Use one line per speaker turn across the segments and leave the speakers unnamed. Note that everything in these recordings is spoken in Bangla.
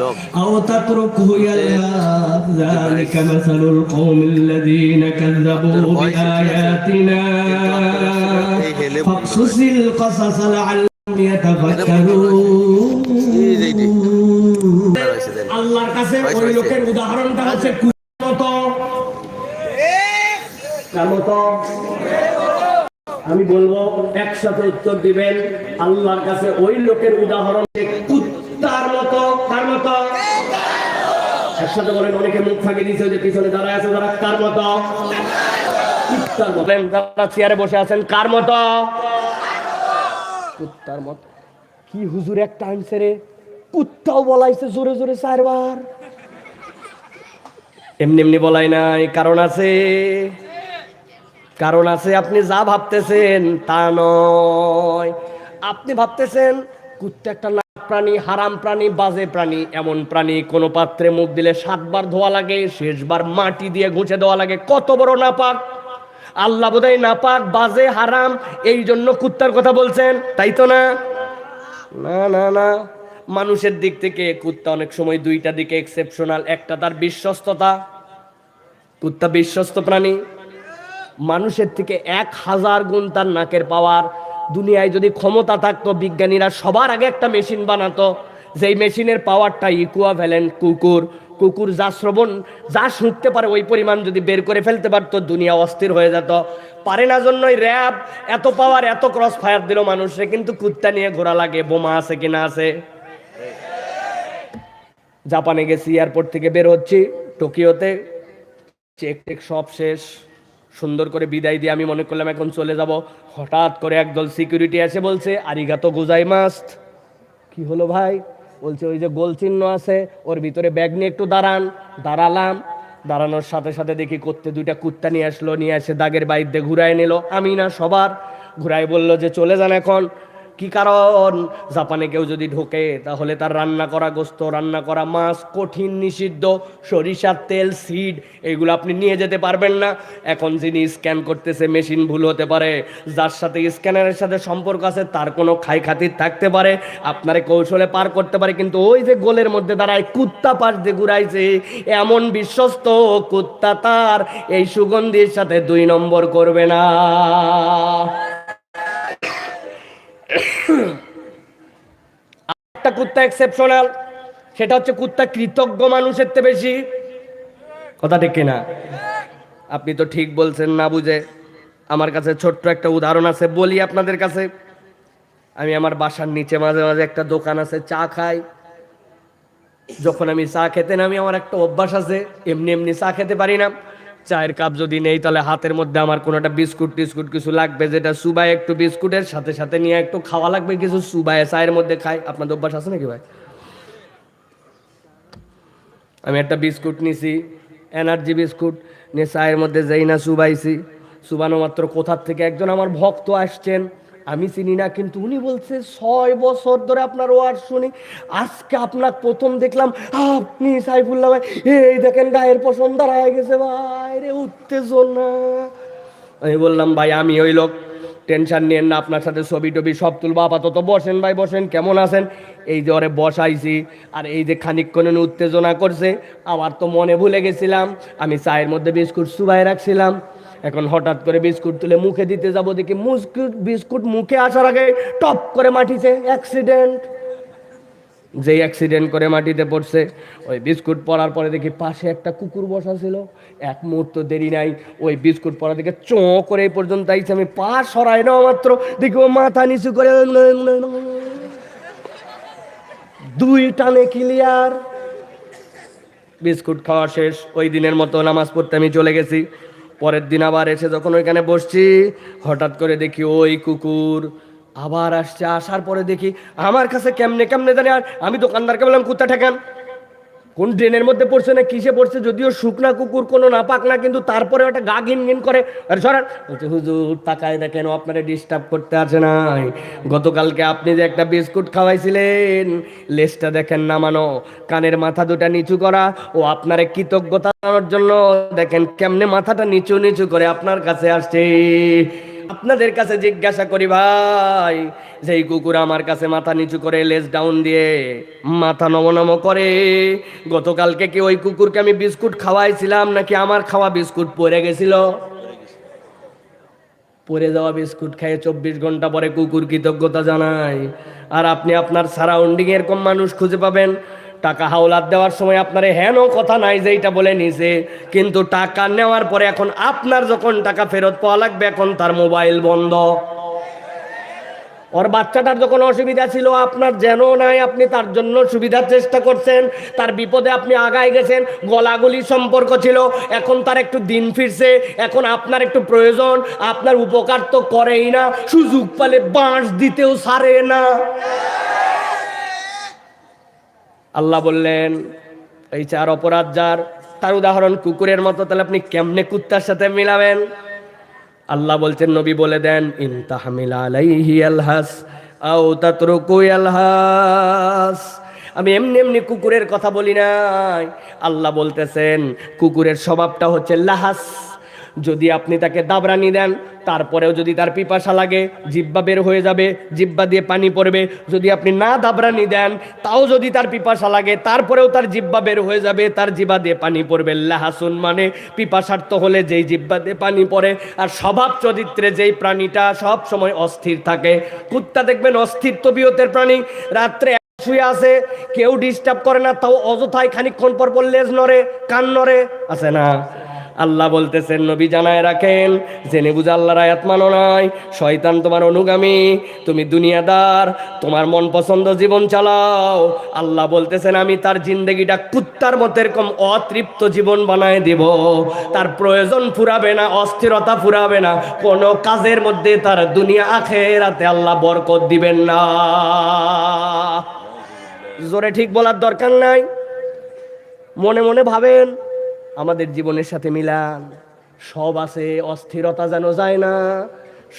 লোক
أو تتركه يلهث ذلك مثل القوم الذين كذبوا بآياتنا فاقصص القصص لعلهم يتفكرون
রয়েছে দেন।
আল্লাহর কাছে ওই লোকের উদাহরণটা হচ্ছে কুকুরের মতো কার মতো আমি বলবো একসাথে উত্তর দিবেন আল্লাহর কাছে ওই লোকের উদাহরণ একসাথে বলেন, অনেকে মুখ ফাঁকি দিয়েছে যে পিছনে দাঁড়ায় আছে যারা কার চেয়ারে বসে আছেন, কার কুত্তার কি হুজুর একটা আনছে রে কুত্তাও বলাইছে জোরে জোরে চারবার। এমনি এমনি বলাই নাই, কারণ আছে। কারণ আছে, আপনি যা ভাবতেছেন তা নয়। আপনি ভাবতেছেন, কুত্তা একটা প্রাণী, হারাম প্রাণী, বাজে প্রাণী, এমন প্রাণী কোন পাত্রে মুখ দিলে সাতবার ধোয়া লাগে, শেষবার মাটি দিয়ে ঘুষে দেওয়া লাগে। কত বড় নাপাক। আল্লাহ বোধহয় নাপাক, বাজে, হারাম, এই জন্য কুত্তার কথা বলছেন, তাই তো না? না না না। মানুষের দিক থেকে কুত্তা অনেক সময় দুইটা দিকে এক্সেপশনাল একটা তার বিশ্বস্ততা। কুত্তা বিশ্বস্ত প্রাণী। মানুষের থেকে এক হাজার গুণ তার নাকের পাওয়ার দুনিয়ায় যদি ক্ষমতা থাকতো, বিজ্ঞানীরা সবার আগে একটা মেশিন বানাতো। যেই মেশিনের পাওয়ারটা ইকুয়া ভ্যালেন্ট কুকুর। কুকুর যা শ্রবণ, যা শুনতে পারে, ওই পরিমাণ যদি বের করে ফেলতে পারতো, দুনিয়া অস্থির হয়ে যেত। পারে না জন্যই র্যাব, এত পাওয়ার এত ক্রস ফায়ার দিল মানুষে কিন্তু কুত্তা নিয়ে ঘোরা লাগে, বোমা আছে কিনা আছে। জাপানে গেছি এয়ারপোর্ট থেকে বের হচ্ছি, টোকিওতে চেক টেক সব শেষ। সুন্দর করে বিদায় দিয়ে আমি মনে করলাম এখন চলে যাব। হঠাৎ করে একদল সিকিউরিটি এসে বলছে আরিগাতো গোজাই মাস্ট কি হলো ভাই? বলছে, ওই যে গোল চিহ্ন আছে, ওর ভিতরে ব্যাগ নিয়ে একটু দাঁড়ান। দাঁড়ালাম। দাঁড়ানোর সাথে সাথে দেখি করতে দুইটা কুত্তা নিয়ে আসলো, নিয়ে এসে দাগের বাইর দিয়ে ঘুরায় নিল। আমি না সবার ঘুরাই বলল যে, চলে যান এখন। কি কারণ? জাপানে কেউ যদি ঢোকে, তাহলে তার রান্না করা গোস্ত, রান্না করা মাছ কঠিন, নিষিদ্ধ। সরিষার তেল, সিড, এগুলো আপনি নিয়ে যেতে পারবেন না। এখন যিনি স্ক্যান করতেছে, মেশিন ভুল হতে পারে। যার সাথে স্ক্যানারের সাথে সম্পর্ক আছে, তার কোনো খাই খাতির থাকতে পারে। আপনারে কৌশলে পার করতে পারে, কিন্তু ওই যে গোলের মধ্যে দাঁড়ায় কুত্তা পাশ দিয়ে ঘুরাইছে, এমন বিশ্বস্ত কুত্তা তার। এই সুগন্ধির সাথে দুই নম্বর করবে না। একটা কুত্তা এক্সেপশনাল সেটা হচ্ছে কুত্তা কৃতজ্ঞ মানুষের চেয়ে বেশি। কথা ঠিক কিনা? আপনি তো ঠিক বলছেন না বুঝে। আমার কাছে ছোট্ট একটা উদাহরণ আছে, বলি আপনাদের কাছে। আমি আমার বাসার নিচে মাঝে মাঝে একটা দোকান আছে, চা খাই। যখন আমি চা খেতে নামি, আমার একটা অভ্যাস আছে, এমনি এমনি চা খেতে পারি না। চায়ের কাপ যদি নেই, তাহলে হাতের মধ্যে আমার কোনো একটা বিস্কুট টিস্কুট কিছু লাগবে, যেটা সুবাই একটু বিস্কুটের সাথে সাথে নিয়ে একটু খাওয়া লাগবে, কিছু সুবাই চায়ের মধ্যে খাই। আপনাদের অভ্যাস আছে নাকি ভাই? আমি একটা বিস্কুট নিছি, এনার্জি বিস্কুট, নিয়ে চায়ের মধ্যে যাই না সুবাইছি, সুবানো মাত্র কোথার থেকে একজন আমার ভক্ত আসছেন আমি চিনি না, কিন্তু উনি বলছে, ছয় বছর ধরে আপনার ওয়ার্ড শুনি, আজকে আপনার প্রথম দেখলাম, আপনি সাইফুল্লাহ ভাই, এই দেখেন গায়ের পছন্দ দাঁড়ায় গেছে ভাই রে, উত্তেজনা। আমি বললাম, ভাই, আমি ওই লোক, টেনশন নিয়েন না, আপনার সাথে ছবি টবি সব তুলবো, আপাতত বসেন ভাই, বসেন, কেমন আছেন? এই যে ওরে বসাইছি, আর এই যে খানিকক্ষণ উত্তেজনা করছে, আবার তো মনে ভুলে গেছিলাম, আমি চায়ের মধ্যে বিস্কুট সুবাই রাখছিলাম। এখন হঠাৎ করে বিস্কুট তুলে মুখে দিতে যাব দেখি মুস্কুট বিস্কুট মুখে আসার আগে টপ করে মাটিছে অ্যাক্সিডেন্ট যেই অ্যাক্সিডেন্ট করে মাটিতে পড়ছে, ওই বিস্কুট পড়ার পরে দেখি পাশে একটা কুকুর বসা ছিল। এক মুহূর্ত দেরি নাই, ওই বিস্কুট পড়া দেখে চোঁ করে এই পর্যন্ত আইছে। আমি পা সরাই না মাত্র, দেখি ও মাথা নিচু করে দুই টানে ক্লিয়ার বিস্কুট খাওয়া শেষ, ওই দিনের মতো নামাজ পড়তে আমি চলে গেছি। পরের দিন আবার এসে যখন ওইখানে বসছি, হঠাৎ করে দেখি ওই কুকুর আবার আসছে। আসার পরে দেখি, আমার কাছে কেমনে কেমনে জানি আর আমি দোকানদারকে বললাম, কুত্তা ঠেকান। কোন ড্রেনের মধ্যে পড়ছে না কিসে পড়ছে যদিও শুকনা কুকুর কোনো নাপাক না কিন্তু তারপরে ওটা গা ঘিন ঘিন করে। আরে সরান। বলছে, হুজুর তাকায় দেখেন আপনারা ডিস্টার্ব করতে আসে নাই। গতকালকে আপনি যে একটা বিস্কুট খাওয়াইছিলেন লেজটা দেখেন নামানো কানের মাথা দুটা নিচু করা ও আপনার কৃতজ্ঞতা জন্য দেখেন কেমনে মাথাটা নিচু নিচু করে আপনার কাছে আসছে। আপনাদের কাছে জিজ্ঞাসা করি ভাই, যেই কুকুর আমার কাছে মাথা নিচু করে লেজ ডাউন দিয়ে মাথা নমনম করে, গতকালকে কি ওই কুকুরকে আমি বিস্কুট খাওয়াইছিলাম নাকি আমার খাওয়া বিস্কুট পড়ে গেছিল? পরে যাওয়া বিস্কুট খেয়ে চব্বিশ ঘণ্টা পরে কুকুর কৃতজ্ঞতা জানায় আর আপনি আপনার সারাউন্ডিং এরকম মানুষ খুঁজে পাবেন। টাকা হাওলাত দেওয়ার সময় আপনার হেন কথা নাই যে এইটা বলে নিছে। কিন্তু টাকা নেওয়ার পরে এখন আপনার যখন টাকা ফেরত পাওয়া লাগবে, এখন তার মোবাইল বন্ধ। ওর বাচ্চাটার যখন অসুবিধা ছিল, আপনার যেন নাই, আপনি তার জন্য সুবিধার চেষ্টা করছেন। তার বিপদে আপনি আগায় গেছেন গলাগলি সম্পর্ক ছিল, এখন তার একটু দিন ফিরছে, এখন আপনার একটু প্রয়োজন, আপনার উপকার তো করেই না, সুযোগ পালে বাঁশ দিতেও সারে না। আল্লাহ বললেন, এই চার অপরাধ যার, তার উদাহরণ কুকুরের মতো, তাহলে আপনি কেমনে কুত্তার সাথে মিলাবেন? আল্লাহ বলছেন, নবী বলে দেন ইনতাহমিল আলহাস। আমি এমনি এমনি কুকুরের কথা বলি নাই। আল্লাহ বলতেছেন, কুকুরের স্বভাবটা হচ্ছে লাহাস। যদি আপনি তাকে দাবরানি দেন, তারপরেও যদি তার পিপাসা লাগে জিব্বা বের হয়ে যাবে জিব্বা দিয়ে পানি পড়বে। যদি আপনি না দাবরানি দেন, তাও যদি তার পিপাসা লাগে, তারপরেও তার জিব্বা বের হয়ে যাবে, তার জিব্বা দিয়ে পানি পড়বে। লাহাসুন মানে পিপাসার্থ হলে যেই জিব্বা দিয়ে পানি পড়ে, আর স্বভাব চরিত্রে যেই প্রাণীটা সব সময় অস্থির থাকে। কুত্তা দেখবেন অস্থির তবিয়তের প্রাণী। রাত্রে শুয়ে আছে, কেউ ডিস্টার্ব করে না, তাও অযথায় খানিকক্ষণ পর পর লেজ নড়ে, কান নড়ে, আছে না? আল্লাহ বলতেছেন, নবী জানায় রাখেন, জেনে বুঝে আল্লাহর আয়াত মানো নাই। শয়তান তোমার অনুগামী, তুমি দুনিয়াদার, তোমার মন পছন্দ জীবন চালাও। আল্লাহ বলতেছেন, আমি তার জিন্দগিটা কুত্তার মতো এরকম অতৃপ্ত জীবন বানায় দিব। তার প্রয়োজন ফুরাবে না, অস্থিরতা ফুরাবে না। কোনো কাজের মধ্যে তার দুনিয়া আখেরাতে আল্লাহ বরকত দিবেন না। জোরে ঠিক বলার দরকার নাই? মনে মনে ভাবেন আমাদের জীবনের সাথে মিলান। সব আছে, অস্থিরতা যেন যায় না।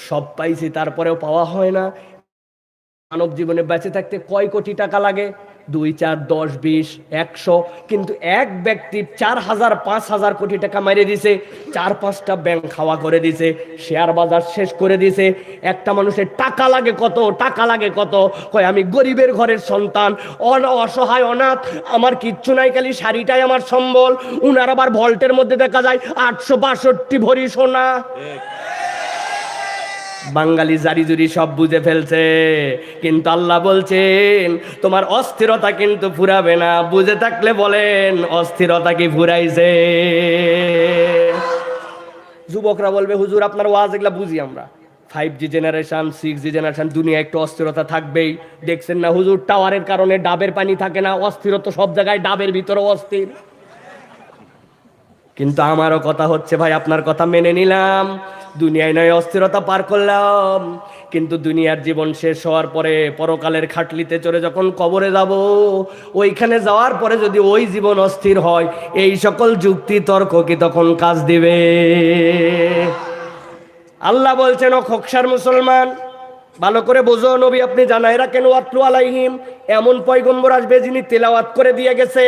সব পাইছি, তারপরেও পাওয়া হয় না। মানব জীবনে বেঁচে থাকতে কয় কোটি টাকা লাগে? দুই, চার, দশ, বিশ, একশো, কিন্তু এক ব্যক্তি চার হাজার, পাঁচ হাজার কোটি টাকা মেরে দিছে, চার পাঁচটা ব্যাংক খাওয়া করে দিছে শেয়ার বাজার শেষ করে দিছে, একটা মানুষের টাকা লাগে কত, টাকা লাগে কত, কয় আমি গরিবের ঘরের সন্তান অসহায়, অনাথ, আমার কিচ্ছু নাই, খালি শাড়িটাই আমার সম্বল, উনার আবার ভল্টের মধ্যে দেখা যায়, আটশো বাষট্টি ভরি সোনা। বাঙালি জারি জুরি সব বুঝে ফেলছে। কিন্তু আল্লাহ বলছেন, তোমার অস্থিরতা কিন্তু ফুরাবে না। বুঝে থাকলে বলেন, অস্থিরতা কি ফুরাইছে? যুবকরা বলবে, হুজুর, আপনার ওয়াজ এগুলা বুঝি আমরা। Five G generation six G generation দুনিয়া একটু অস্থিরতা থাকবেই। দেখছেন না হুজুর টাওয়ারের কারণে ডাবের পানি থাকে না অস্থিরতা সব জায়গায় ডাবের ভিতরে অস্থির। কিন্তু আমারও কথা হচ্ছে, ভাই, আপনার কথা মেনে নিলাম। দুনিয়ায় নয়, অস্থিরতা পার করলাম। কিন্তু দুনিয়ার জীবন শেষ হওয়ার পরে পরকালের খাটলিতে চড়ে যখন কবরে যাব, ওইখানে যাওয়ার পরে যদি ওই জীবন অস্থির হয়, এই সকল যুক্তি, তর্ক কি তখন কাজ দিবে? আল্লাহ বলছেন, ও খোকসার মুসলমান, ভালো করে বোঝো নবী, আপনি জানাই রাখেন, ওয়াতলু আলাইহিম। এমন পয়গম্বর আসবে যিনি তেলাওয়াত করে দিয়ে গেছে।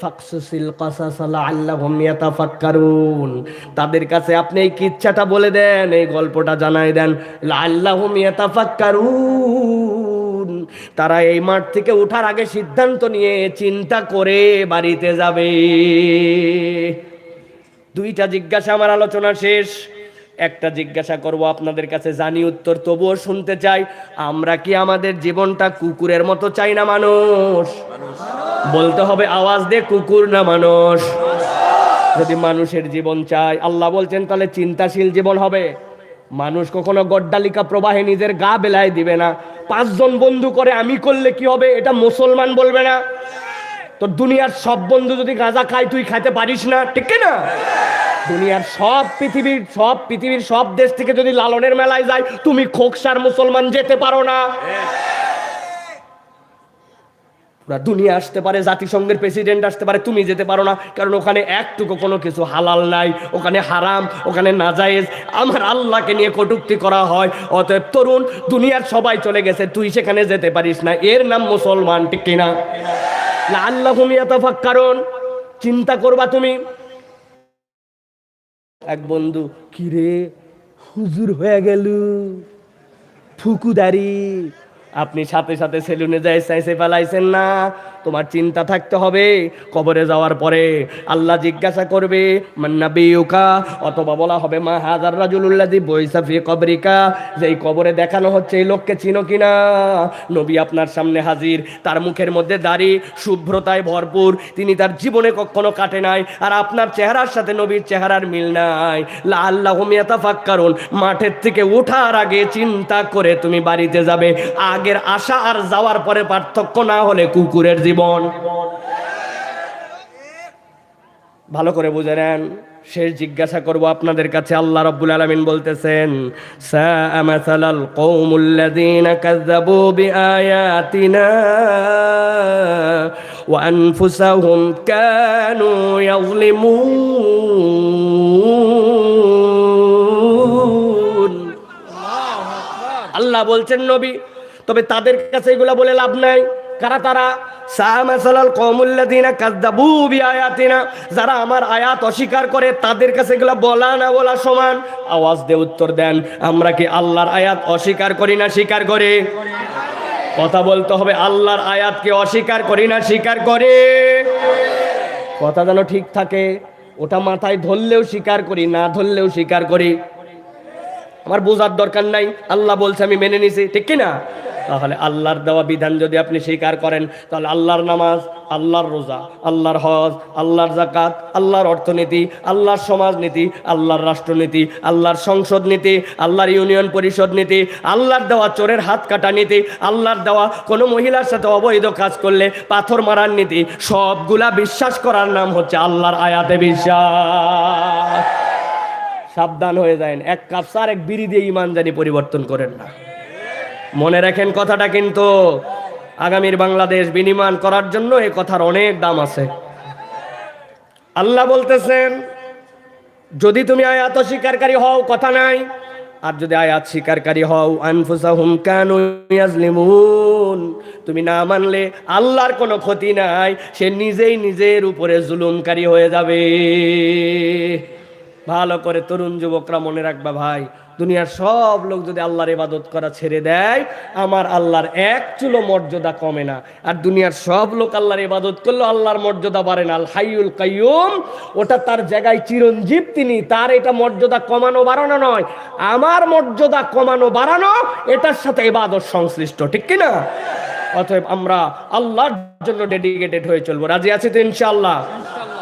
ফাকসুসিল কাসাস লাআল্লাহুম ইয়াতাফাক্কারুন। তাদের কাছে আপনি এই কিচ্ছাটা বলে দেন, এই গল্পটা জানাই দেন। লাআল্লাহুম ইয়াতাফাক্কারুন। তারা এই মাঠ থেকে ওঠার আগে সিদ্ধান্ত নিয়ে চিন্তা করে বাড়িতে যাবে। দুইটা জিজ্ঞাসা, আমার আলোচনা শেষ। একটা জিজ্ঞাসা করব আপনাদের কাছে, জানি উত্তর, তবুও শুনতে চাই। আমরা কি আমাদের জীবনটা কুকুরের মতো চাই না মানুষ মানুষ? বলতে হবে আওয়াজ দিয়ে কুকুর না মানুষ। যদি মানুষের জীবন চায়, আল্লাহ বলছেন, তাহলে চিন্তাশীল জীবন হবে। মানুষ কখনো গড্ডালিকা প্রবাহে নিজের গা বেলায় দিবে না। পাঁচজন বন্ধু করে আমি করলে কি হবে, এটা মুসলমান বলবে না। তোর দুনিয়ার সব বন্ধু যদি গাঁজা খায়, তুই খাইতে পারিস না, ঠিক না? দুনিয়ার সব পৃথিবীর সব পৃথিবীর সব দেশ থেকে যদি লালনের মেলায় যায়, তুমি খোকসার মুসলমান যেতে পারো না। পুরা দুনিয়া আসতে পারে, জাতিসংঘের প্রেসিডেন্ট আসতে পারে, তুমি যেতে পারো না। কারণ ওখানে একটুকু কোনো কিছু হালাল নাই, ওখানে হারাম, ওখানে নাজায়েজ। আমার আল্লাহকে নিয়ে কটুক্তি করা হয়। অতএব তরুণ, দুনিয়ার সবাই চলে গেছে, তুই সেখানে যেতে পারিস না। এর নাম মুসলমান, ঠিক কিনা? আল্লাহ কারণ চিন্তা করবা তুমি। এক বন্ধু কি রে হুজুর হয়ে গেল। ফুকুদারি আপনি সাথে সাথে সেলুনে যাই চাইছে ফেলাইছেন না। তোমার চিন্তা থাকতে হবে। কবরে যাওয়ার পরে আল্লাহ জিজ্ঞাসা করবে মান্না মান্নাবিউকা অথবা বলা হবে, মা হাজার রাজুল্লাজি বৈসাফি কবরিকা? যেই কবরে দেখানো হচ্ছে এই লোককে চিনো কিনা নবী আপনার সামনে হাজির। তার মুখের মধ্যে দাড়ি শুভ্রতায় ভরপুর। তিনি তার জীবনে কখনো কাটে নাই। আর আপনার চেহারার সাথে নবীর চেহারার মিল নাই। লা আল্লাহ কারণ মাঠের থেকে ওঠার আগে চিন্তা করে তুমি বাড়িতে যাবে। আগের আশা আর যাওয়ার পরে পার্থক্য না হলে কুকুরের জীবন। ভালো করে বুঝে নেন, শেষ জিজ্ঞাসা করব আপনাদের কাছে, আল্লাহ রাব্বুল আলামিন বলতেছেন সাআমাসালাল কওমুল্লাযীনা কাযযাবু বিআয়াতিনা ওয়া আনফুসাহুম কানু ইয়াযলিমুন। আল্লাহ বলছেন, নবী তবে তাদের কাছে এগুলা বলে লাভ নাই। কারা তারা? যারা আমার আয়াত অস্বীকার করে, তাদের কাছে এগুলা বলা না বলা সমান। আওয়াজ দিয়ে উত্তর দেন, আমরা কি আল্লাহর আয়াত অস্বীকার করি না স্বীকার করে? কথা বলতে হবে, আল্লাহর আয়াতকে অস্বীকার করি না স্বীকার করে। কথা যেন ঠিক থাকে, ওটা মাথায় ধরলেও স্বীকার করি, না ধরলেও স্বীকার করি। আমার বোঝার দরকার নাই, আল্লাহ বলছে আমি মেনে নিছি, ঠিক কি না তাহলে আল্লাহর দেওয়া বিধান যদি আপনি স্বীকার করেন, তাহলে আল্লাহর নামাজ, আল্লাহর রোজা, আল্লাহর হজ, আল্লাহর জাকাত আল্লাহর অর্থনীতি, আল্লাহর সমাজনীতি, আল্লাহর রাষ্ট্রনীতি, আল্লাহর সংসদ নীতি, আল্লাহর ইউনিয়ন পরিষদ নীতি, আল্লাহর দেওয়া চোরের হাত কাটা নীতি, আল্লাহর দেওয়া কোনো মহিলার সাথে অবৈধ কাজ করলে পাথর মারার নীতি, সবগুলা বিশ্বাস করার নাম হচ্ছে আল্লাহর আয়াতে বিশ্বাস। সাবধান হয়ে যায় এক কাপ সার, এক বিড়ি দিয়ে ইমান পরিবর্তন করেন না। মনে রাখেন কথাটা কিন্তু আগামীর বাংলাদেশ বিনিময় করার জন্য এ কথার অনেক দাম আছে। আল্লাহ বলতেছেন, যদি তুমি আয়াত স্বীকারকারী হও, কথা নাই। আর যদি আয়াত স্বীকারকারী হও, আনফুসাহুম তুমি না মানলে আল্লাহর কোনো ক্ষতি নাই, সে নিজেই নিজের উপরে জুলুমকারী হয়ে যাবে। ভালো করে তরুণ যুবকরা মনে রাখবা ভাই দুনিয়ার সব লোক যদি আল্লাহর ইবাদত করা ছেড়ে দেয়, আমার আল্লাহর এক চুলো মর্যাদা কমে না। আর দুনিয়ার সব লোক আল্লাহর ইবাদত করলে আল্লাহর মর্যাদা বাড়ে না। আল হাইউল কাইয়ুম, ওটা তার জায়গায় চিরঞ্জীব তিনি, তার এটা মর্যাদা কমানো বাড়ানো নয়। আমার মর্যাদা কমানো বাড়ানো, এটার সাথে ইবাদত সংশ্লিষ্ট, ঠিক কি না? অতএব আমরা আল্লাহর জন্য ডেডিকেটেড হয়ে চলবো। রাজি আছি তো ইনশাআল্লাহ?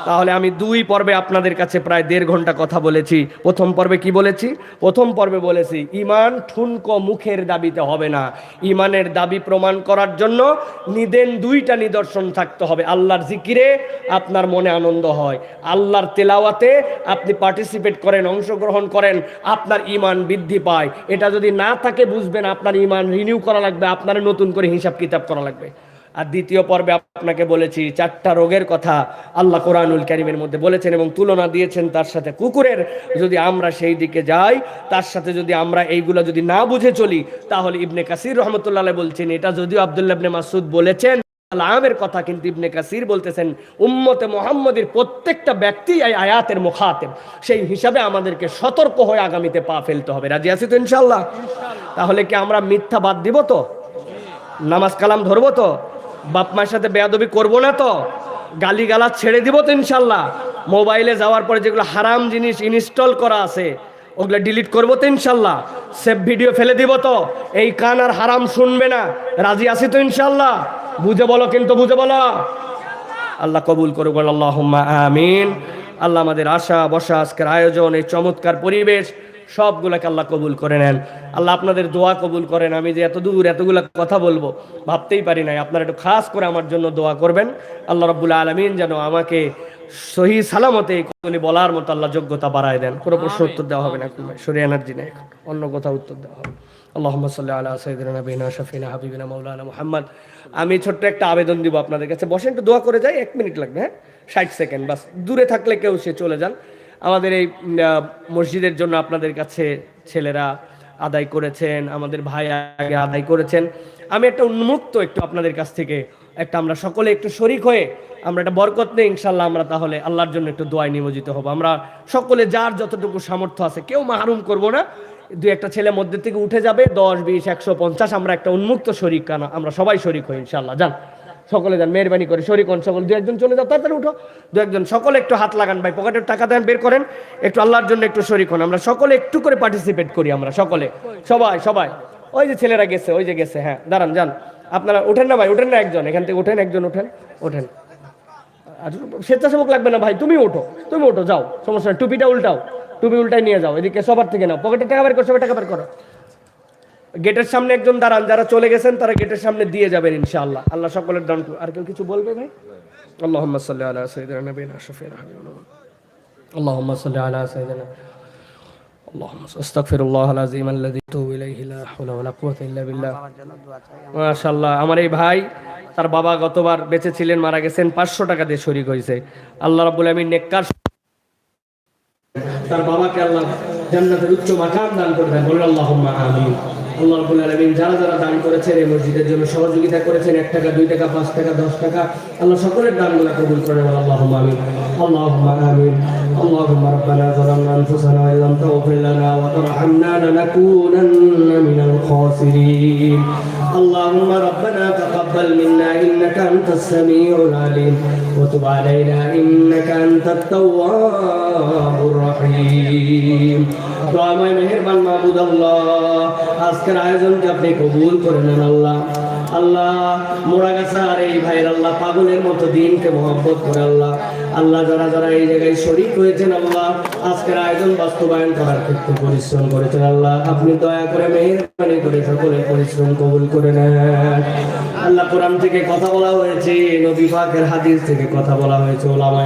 তাহলে আমি দুই পর্বে আপনাদের কাছে প্রায় দেড় ঘণ্টা কথা বলেছি। প্রথম পর্বে কি বলেছি? প্রথম পর্বে বলেছি, ইমান ঠুনকো মুখের দাবিতে হবে না। ইমানের দাবি প্রমাণ করার জন্য নিদেন দুইটা নিদর্শন থাকতে হবে। আল্লাহর জিকিরে আপনার মনে আনন্দ হয়। আল্লাহর তেলাওয়াতে আপনি পার্টিসিপেট করেন, অংশগ্রহণ করেন, আপনার ইমান বৃদ্ধি পায়। এটা যদি না থাকে, বুঝবেন আপনার ইমান রিনিউ করা লাগবে, আপনার নতুন করে হিসাব কিতাব করা লাগবে। আর দ্বিতীয় পর্বে আপনাকে বলেছি, চারটা রোগের কথা আল্লাহ কোরআনুল কারিমের মধ্যে বলেছেন এবং তুলনা দিয়েছেন তার সাথে। কুকুরের যদি আমরা সেই দিকে যাই, তার সাথে যদি আমরা এইগুলো যদি না বুঝে চলি, তাহলে ইবনে কাসির রহমতুল্লাহ বলছেন, এটা যদিও আবদুল্লাহ ইবনে মাসুদ বলেছেন আমের কথা কিন্তু ইবনে কাসির বলতেছেন, উম্মতে মোহাম্মদের প্রত্যেকটা ব্যক্তি এই আয়াতের মুখাতেব সেই হিসাবে আমাদেরকে সতর্ক হয়ে আগামীতে পা ফেলতে হবে। রাজি আছি তো ইনশাল্লাহ তাহলে কি আমরা মিথ্যা বাদ দিব তো? নামাজ কালাম ধরবো তো? বাপ মায়ের সাথে বেয়াদবি করব না তো? গালি গালা ছেড়ে দিব তো ইনশাল্লাহ। মোবাইলে যাওয়ার পরে যেগুলো হারাম জিনিস ইনস্টল করা আছে, ওগুলো ডিলিট করব তো ইনশাল্লাহ। সেভ ভিডিও ফেলে দিব তো। এই কান আর হারাম শুনবে না। রাজি আছি তো ইনশাল্লাহ? বুঝে বলো কিন্তু বুঝে বলো। আল্লাহ কবুল করুক আল্লাহ আমিন। আল্লাহ আমাদের আশা বসা আজকের আয়োজন, এই চমৎকার পরিবেশ সবগুলোকে আল্লাহ কবুল করে নেন। আল্লাহ আপনাদের দোয়া কবুল করেন। আমি যে এত দূর এতগুলো কথা বলব ভাবতেই পারি নাই। আপনারা একটু খাস করে আমার জন্য দোয়া করবেন। আল্লাহ রব্বুল আলমিন যেন আমাকে সহি সালামতে এই কথাগুলি বলার মতো আল্লাহ যোগ্যতা বাড়ায় দেন। কোনো প্রশ্ন উত্তর দেওয়া হবে না। সরি এনার্জি নেই অন্য কথা উত্তর দেওয়া হবে। আল্লাহুম্মা সাল্লি আলা সাইয়্যিদিনা নবিনা শাফিনা হাবিবিনা মাওলানা মুহাম্মদ। আমি ছোট্ট একটা আবেদন দিব আপনাদের কাছে। বসেন একটু দোয়া করে যাই। এক মিনিট লাগবে হ্যাঁ? ষাট সেকেন্ড বাস। দূরে থাকলে কেউ সে চলে যান। আমাদের এই মসজিদের জন্য আপনাদের কাছে ছেলেরা আদায় করেছেন, আমাদের ভাই আগে আদায় করেছেন। আমি একটা উন্মুক্ত একটু আপনাদের কাছ থেকে, একটা আমরা সকলে একটু শরিক হয়ে আমরা একটা বরকত নেই ইনশাল্লাহ আমরা তাহলে আল্লাহর জন্য একটু দোয়ায় নিমজ্জিত হব। আমরা সকলে যার যতটুকু সামর্থ্য আছে, কেউ মাহরুম করব না। দুই একটা ছেলে মধ্যে থেকে উঠে যাবে, দশ, বিশ, একশো, পঞ্চাশ, আমরা একটা উন্মুক্ত শরিক কানা আমরা সবাই শরিক হই ইনশাল্লাহ যান। সকলে যান, মেহরবানি করে শরিক হন সকল, দু একজন চলে যাও, তাড়াতাড়ি উঠো। দু একজন, সকলে একটু হাত লাগান ভাই, পকেটের টাকা দেন, বের করেন। একটু আল্লাহর জন্য একটু শরিক হন আমরা সকলে একটু করে পার্টিসিপেট করি আমরা, সকলে। সবাই সবাই। ওই যে ছেলেরা গেছে, ওই যে গেছে হ্যাঁ দাঁড়ান, যান। আপনারা ওঠেন না ভাই ওঠেন না একজন, এখান থেকে ওঠেন একজন ওঠেন। ওঠেন স্বেচ্ছাসেবক লাগবে না ভাই, তুমি ওঠো তুমি ওঠো, যাও, সমস্যা টুপিটা উল্টাও, টুপি উল্টাই নিয়ে যাও, এদিকে সবার থেকে নাও পকেটের টাকা বের করো, সবাই টাকা বের করো। গেটের সামনে একজন দাঁড়ান যারা চলে গেছেন তারা গেটের সামনে দিয়ে যাবেন ইনশাআল্লাহ আল্লাহ সকলের দান করুন। আর কেউ কিছু বলবে ভাই আল্লাহুম্মা সাল্লি আলা সাইয়্যিদিনা নবিয়িনা শাফিঈনা হাবিবিনা আল্লাহুম্মা সাল্লি আলা সাইয়্যিদিনা اللهم استغفر الله العظيم الذي اتوب اليه لا حول ولا قوه الا بالله মাশাআল্লাহ আমার এই ভাই তার বাবা গতবার বেঁচে ছিলেন মারা গেছেন পাঁচশো টাকা দিয়ে শরিক হয়েছে আল্লাহ রাব্বুল আমিন নেককার তার বাবাকে আল্লাহ জান্নাতের উচ্চ মাকাম দান করবেন বলুন আল্লাহুম্মা আমিন আল্লাহ রাব্বুল আলামিন যারা যারা দান করেছেন এই মসজিদের জন্য সহযোগিতা করেছেন এক টাকা দুই টাকা পাঁচ টাকা দশ টাকা আল্লাহ সকলের দানগুলো কবুল করে নেবেন আল্লাহুম্মা আমিন আল্লাহুম্মা আমিন اللهم ربنا ظلمنا انفسنا وان لم تغفر لنا وترحمنا لنكونن من الخاسرين اللهم ربنا تقبل منا انك انت السميع العليم وتب علينا انك انت التواب الرحيم দয়াময় মেহেরবান মাহবুদ আল্লাহ আজকের আয়োজনকে আপনি কবুল করে নেন আল্লাহ? আল্লাহ মোড়াগাছার এই ভাইয়ের আল্লাহ পাগলের মতো দিনকে মহব্বত করে আল্লাহ। আল্লাহ যারা যারা এই জায়গায় শরিক হয়েছেন আল্লাহ, আজকের আয়োজন বাস্তবায়ন করার ক্ষেত্রে পরিশ্রম করেছেন আল্লাহ। আপনি দয়া করে মেহরবানি করে সকলের পরিশ্রম কবুল করে নেন। আল্লাহ কোরআন থেকে কথা বলা হয়েছে, নবী পাকের হাদিস থেকে কথা বলা হয়েছে, ওলামায়